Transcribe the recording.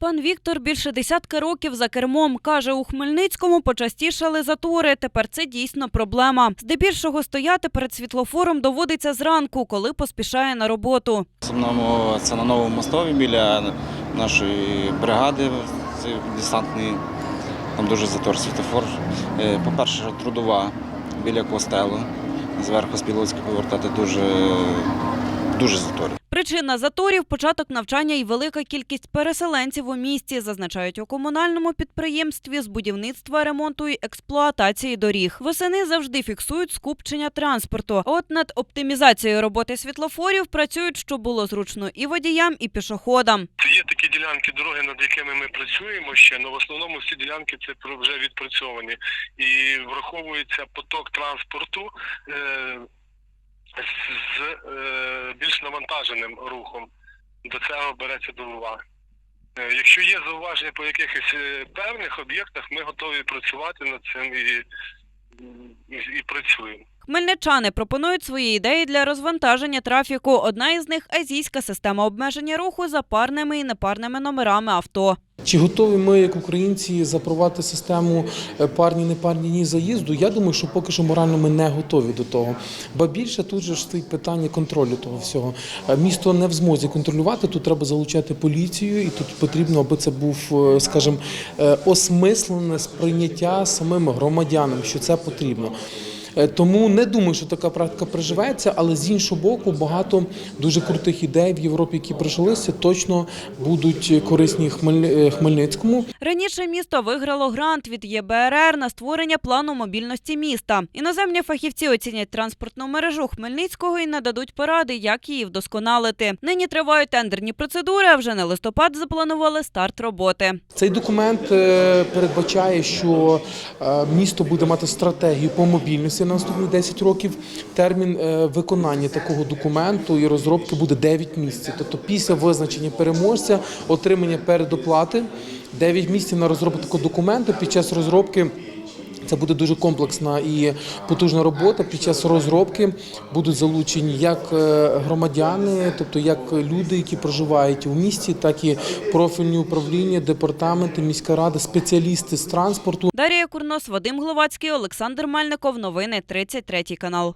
Пан Віктор більше десятка років за кермом. Каже, у Хмельницькому почастішали затори. Тепер це дійсно проблема. Здебільшого стояти перед світлофором доводиться зранку, коли поспішає на роботу. Основному це на новому мостові біля нашої бригади десантний. Там дуже затор світофор. Е, По-перше, трудова біля костелу. Зверху з Білоцька повертати дуже, дуже затор. Причина заторів початок навчання і велика кількість переселенців у місті, зазначають у комунальному підприємстві з будівництва, ремонту і експлуатації доріг. Восени завжди фіксують скупчення транспорту. От над оптимізацією роботи світлофорів працюють, щоб було зручно і водіям, і пішоходам. Є такі ділянки дороги, над якими ми працюємо ще, але в основному всі ділянки це про- вже відпрацьовані і враховується поток транспорту е, з е, більш навантаженим рухом. До цього береться до уваги. Е, Якщо є зауваження по якихось е, певних об'єктах, ми готові працювати над цим і, і, і працюємо. Хмельничани пропонують свої ідеї для розвантаження трафіку. Одна із них азійська система обмеження руху за парними і непарними номерами авто. Чи готові ми, як українці, запровадити систему е, парні непарні ні заїзду? Я думаю, що поки що морально ми не готові до того. Ба більше тут же стоїть питання контролю того всього. Е, Місто не в змозі контролювати. Тут треба залучати поліцію, і тут потрібно, аби це був, е, скажімо, осмислене сприйняття самим громадянам, що це потрібно. Е, Тому не думаю, що така практика приживеться, але з іншого боку, багато дуже крутих ідей в Європі, які прижилися, точно будуть корисні е, Хмельницькому. Раніше місто виграло грант від ЄБРР на створення плану мобільності міста. Іноземні фахівці оцінять транспортну мережу Хмельницького і нададуть поради, як її вдосконалити. Нині тривають тендерні процедури, а вже на листопад запланували старт роботи. Цей документ е, передбачає, що місто буде мати стратегію по мобільності наступні 10 років. Термін е, виконання такого документу і розробки буде 9 місяців. Тобто після визначення переможця, отримання передоплати, 9 місяців на розробку документу. Під час розробки це буде дуже комплексна і потужна робота. Під час розробки будуть залучені як е, громадяни, тобто як люди, які проживають у місті, так і профільні управління, департаменти, міська рада, спеціалісти з транспорту. Дарія Курнос, Вадим Гловацький, Олександр Мельников. Новини 33 канал.